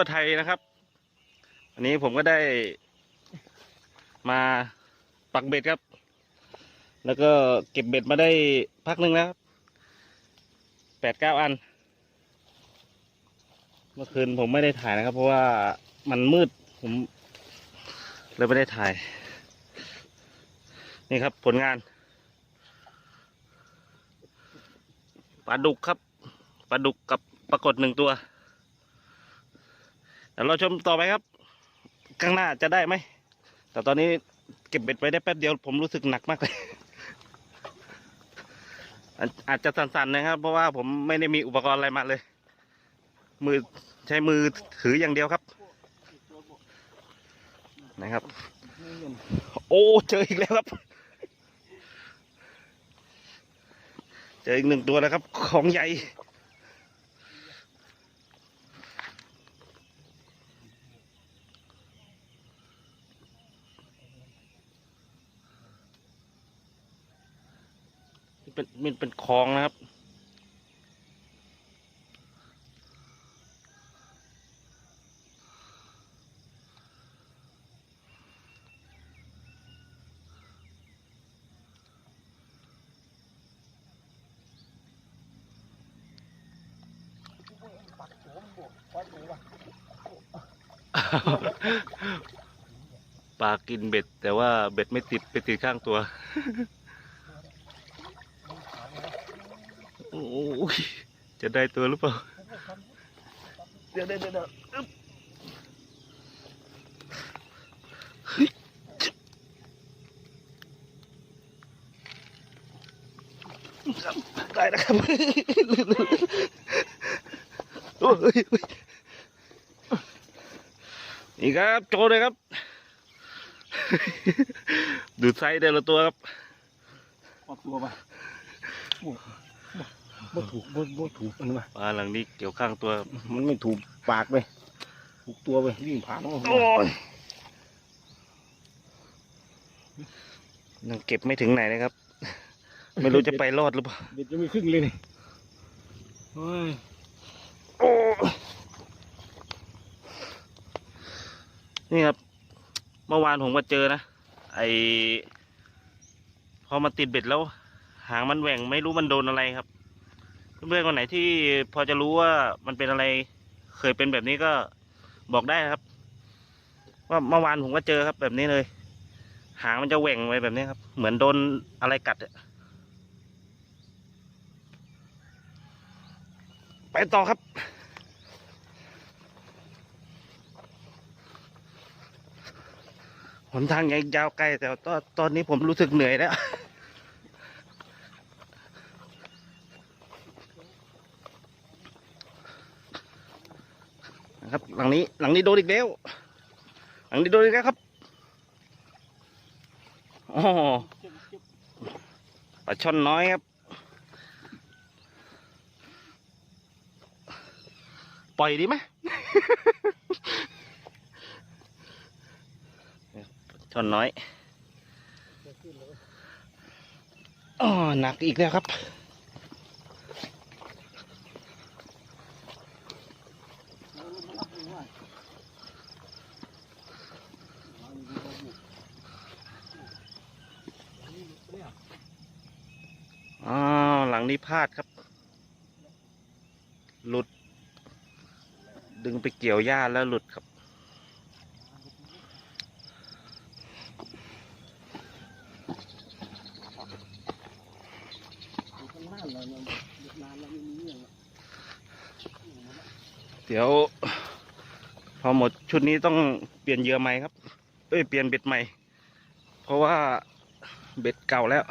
วไทยนะครับ อันนี้ผมก็ได้มาปักเบ็ดครับ แล้วก็เก็บเบ็ดมาได้พักหนึ่งแล้วแปดเก้าอัน เมื่อคืนผมไม่ได้ถ่ายนะครับ เพราะว่ามันมืดผมเลยไม่ได้ถ่าย นี่ครับผลงานปลาดุกครับปลาดุกกับปรากฏหนึ่งตัว ดี๋ยวเราชมต่อไปครับ ข้างหน้าจะได้ไหม แต่ตอนนี้เก็บเบ็ดไว้ได้แป๊บเดียวผมรู้สึกหนักมากเลยอาจอาจจะสั่นๆนะครับ เพราะว่าผมไม่ได้มีอุปกรณ์อะไรมาเลย มือใช้มือถืออย่างเดียวครับ นะครับ โอ้เจออีกแล้วครับ เจออีกหนึ่งตัวแล้วครับ ของใหญ่ เป็นมันเป็นคลองนะครับ ปลากินเบ็ด แต่ว่าเบ็ดไม่ติดไปติดข้างตัว โอ้ ยจะได้ตัวหรือเปล่า เดี๋ยวเดี๋ยวเดี๋ยวเดี๋ยวอึ๊บเฮ้ยครับได้นะครับโอ้ยโอ้ยนี่ครับโจเลยครับ ดูไซส์แต่ละตัวครับออกตัวไป บ่ถูกบ่บ่ถูกมันมาปลาหลังนี้เกี่ยวข้างตัว มันไม่ถูกปากไปถูกตัวไปวิ่งผ่านออกโอ้ยยังเก็บไม่ถึงไหนนะครับ ไม่รู้จะไปรอดหรือเปล่าเบ็ดจะมีครึ่งเลยนี่โอ้ยโอ้ยนี่ครับ เมื่อวานผมก็เจอนะไอพอมาติดเบ็ดแล้ว หางมันแหว่งไม่รู้มันโดนอะไรครับ เพื่อนๆคนไหนที่พอจะรู้ว่ามันเป็นอะไรเคยเป็นแบบนี้ก็บอกได้ครับ ว่าเมื่อวานผมก็เจอครับแบบนี้เลย หางมันจะแหว่งไปแบบนี้ครับ เหมือนโดนอะไรกัดอะไปต่อครับหนทางยังยาวไกลแต่ตอนตอนนี้ผมรู้สึกเหนื่อยแล้ว นะครับ หลังนี้ หลังนี้โดนอีกแล้ว หลังนี้โดนอีกแล้วครับอ๋อปลาช่อนน้อยครับ ปล่อยดีไหมช่อนน้อยอ๋อหนักอีกแล้วครับ อ๋อหลั งนี้พลาดครับ หลุด ดึงไปเกี่ยวหญ้าแล้วหลุดครับ เดี๋ยว พอหมดชุดนี้ต้องเปลี่ยนเยื่อใหม่ครับ เอ้ย เปลี่ยนเบ็ดใหม่ เพราะว่าเบ็ดเก่าแล้ว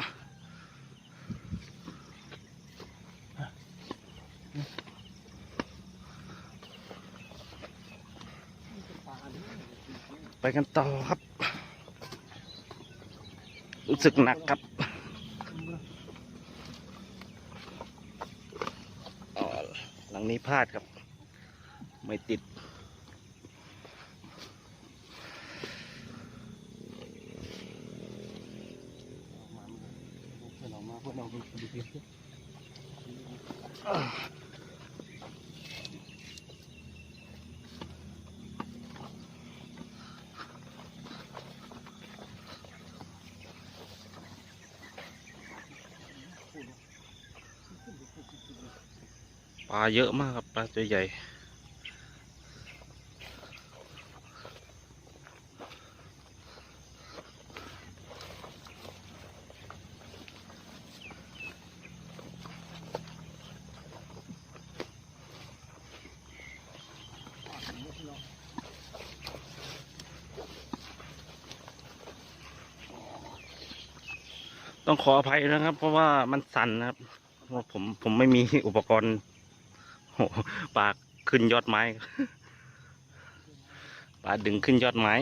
ไปกันต่อครับ รู้สึกหนักครับหลังนี้พลาดครับ ไม่ติดเรามาพวกเราดูดูดิ อ ปลาเยอะมากครับปลาตัวใหญ่ต้องขออภัยนะครับ เพราะว่ามันสั่นนะครับ เพราะผมผมไม่มีอุปกรณ์ ปลาขึ้นยอดไม้ปลาดึงขึ้นยอดไม้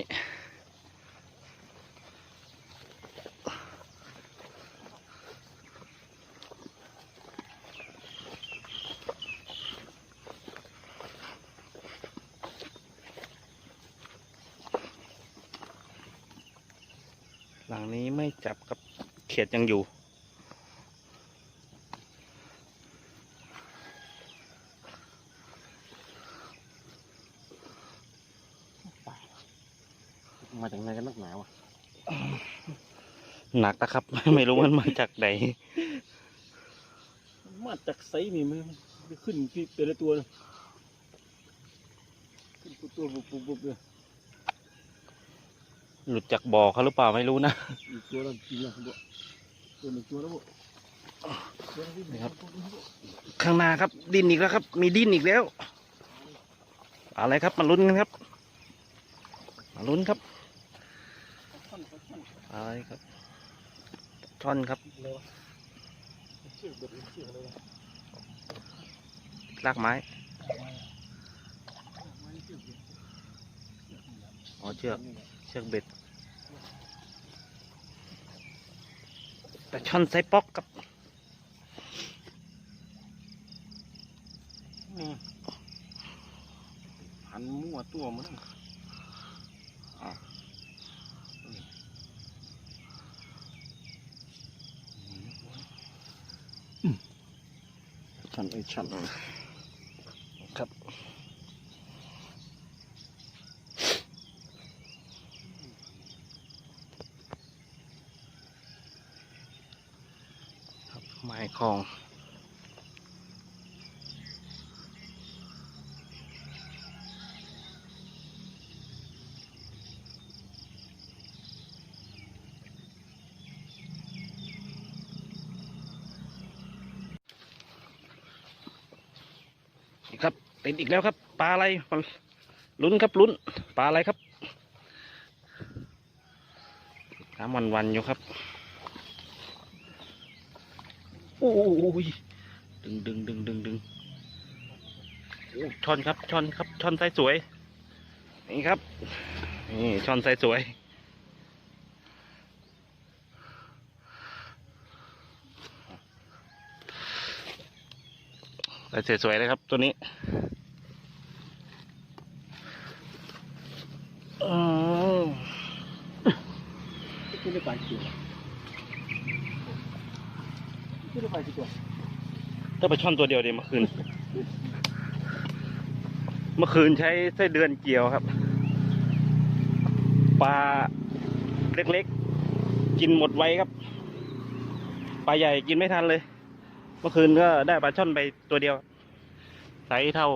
หลังนี้ไม่จับกับเขียดยังอยู่ มาจากไหนกันนักหนาวะหนักนะครับ ไม่รู้มันมาจากไหนมาจากไซนี่มันไปขึ้นที่แต่ละตัวนะขึ้นตัวปุ๊บปุ๊บปุ๊บเลยหลุดจากบ่อเขาหรือเปล่าไม่รู้นะอีกตัวละกินละบ่ตัวหนึ่งตัวแล้วบ่ตัวละนี่ครับ ข้างหน้าครับ ดินอีกแล้วครับ มีดินอีกแล้ว อะไรครับมาลุ้นกันครับมาลุ้นครับ อะไรครับท่อนครับลากไม้อ๋อเชือกเชือกเบ็ดแต่ช่อนไซป๊อกครับนี่หันมั่วตัวมันนะอะอืม ฉันไอ้ฉันเอ้ยครับครับไม้คลอง นี่ครับติดอีกแล้วครับ ปลาอะไรมันลุ้นครับลุ้น ปลาอะไรครับน้ำวันวันๆอยู่ครับโอ้ยดึงดึงดึงดึงดึงโอ้ช่อนครับช่อนครับช่อนไส์สวย นี่ครับนี่ช่อนไส์สวยไส์สวยเลยครับตัวนี้ อืมขึ้นได้ปลากี่ตัวขึ้นได้ปลากี่ตัวถ้าไปช่อนตัวเดียวเดียวเมื่อคืน เมื่อคืนใช้ไส้เดือนเกี่ยวครับ ปลาเล็กๆ กินหมดไวครับ ปลาใหญ่กินไม่ทันเลย เมื่อคืนก็ได้ปลาช่อนไปตัวเดียวไซส์เท่า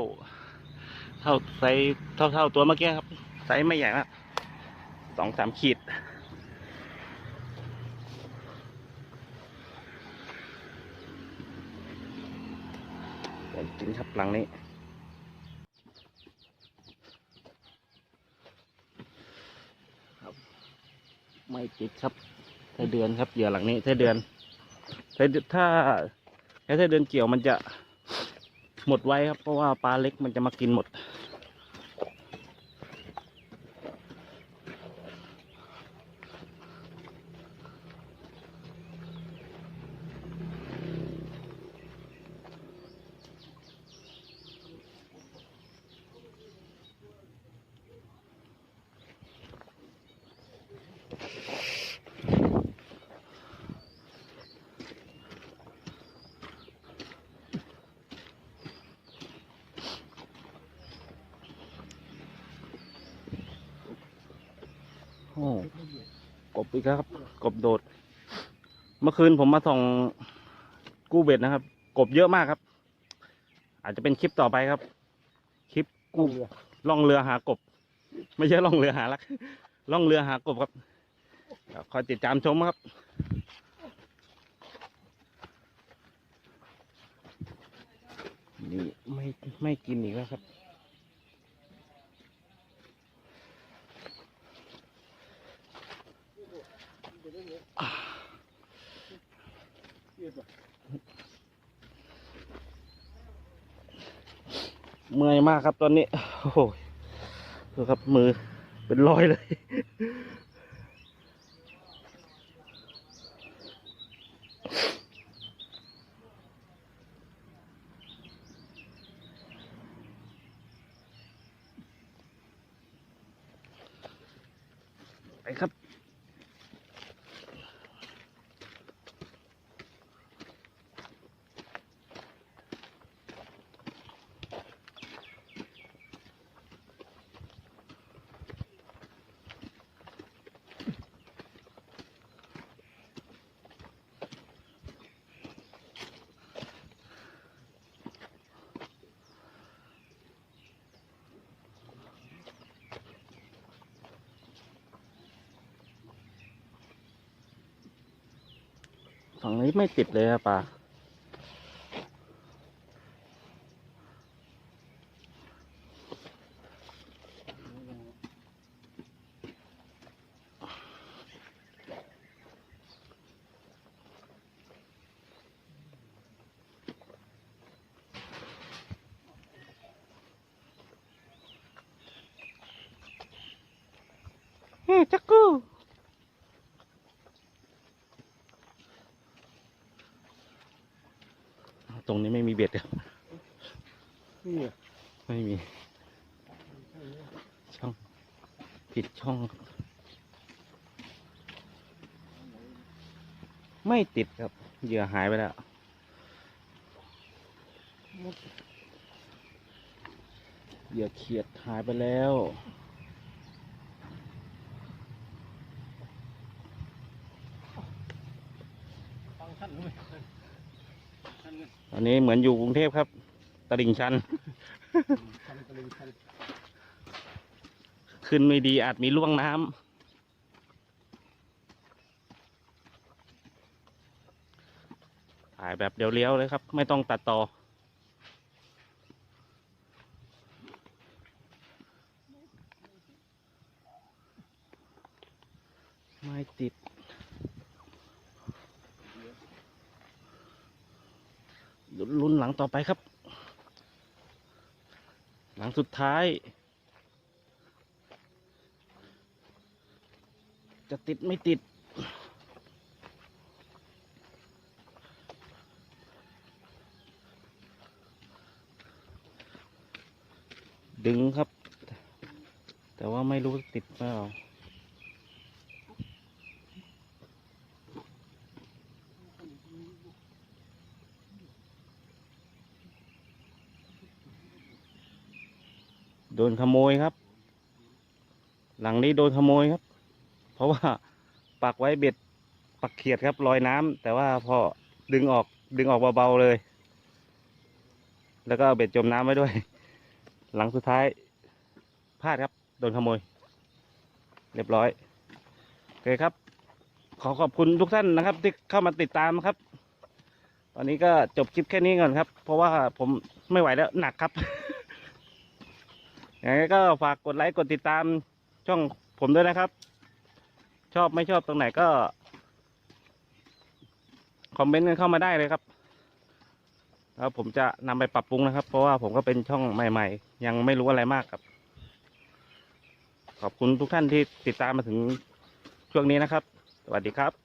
เท่าไซส์เท่าเท่าตัวเมื่อกี้ครับ ไซส์ไม่ใหญ่มากสองสามขีดใหญ่จริงครับหลังนี้ไม่ติดครับไส้เดือนครับเหยื่อหลังนี้ไส้เดือนไส้ถ้าใช้ไส้เดือนเกี่ยวมันจะหมดไวครับเพราะว่าปลาเล็กมันจะมากินหมด กบอีกแล้วครับ กบโดด เมื่อคืนผมมาส่องกู้เบ็ดนะครับ กบเยอะมากครับ อาจจะเป็นคลิปต่อไปครับ คลิปกู้เรือล่องเรือหากบ ไม่ใช่ล่องเรือหารักล่องเรือหากบครับครับคอยติดตามชมครับนี่ไม่ไม่กินอีกแล้วครับ เทียบอะ เมากครับตอนนี้ โอ้โหดูครับมือเป็นรอยเลย นี้ไม่ติดเลยอะป่าเฮ้จักกู ตรงนี้ไม่มีเบ็ดครับนี่อะไม่มี ช่อง ผิดช่อง ไม่ติดครับ เหยื่อหายไปแล้วเหยื่อเขียดหายไปแล้ว ฟังท่านรู้ไหมท่านเงิน ต อันนี้เหมือนอยู่กรุงเทพครับ ตลิ่งชันท่านตะลึงท่านขึ้นไม่ดีอาจมีล่วงน้ำถ่ายแบบเดียวๆเลยครับ ไม่ต้องตัดต่อ ไม่ติด ลุ้นหลั งต่อไปครับ หลังสุดท้าย จะติดไม่ติด ดึงครับ แต่ว่าไม่รู้ติดเปล่า โดนขโมยครับ หลังนี้โดนขโมยครับ เพราะว่าปักไว้เบ็ดปักเขียดครับลอยน้ำแต่ว่าพอดึงออกดึงออกเบาๆเลย แล้วก็เอาเบ็ดจมน้ำไว้ด้วย หลังสุดท้ายพลาดครับโดนขโมย เรียบร้อยโอเคครับ ขอขอบคุณทุกท่านนะครับ ที่เข้ามาติดตามครับ ตอนนี้ก็จบคลิปแค่นี้ก่อนครับ เพราะว่าผมไม่ไหวแล้วหนักครับ อย่างไรก็ฝากกดไลค์กดติดตามช่องผมด้วยนะครับ ชอบไม่ชอบตรงไหนก็ คอมเมนต์กันเข้ามาได้เลยครับแล้วผมจะนำไปปรับปรุงนะครับ เพราะว่าผมก็เป็นช่องใหม่ ๆ ยังไม่รู้อะไรมากครับ ขอบคุณทุกท่านที่ติดตามมาถึงช่วงนี้นะครับ สวัสดีครับ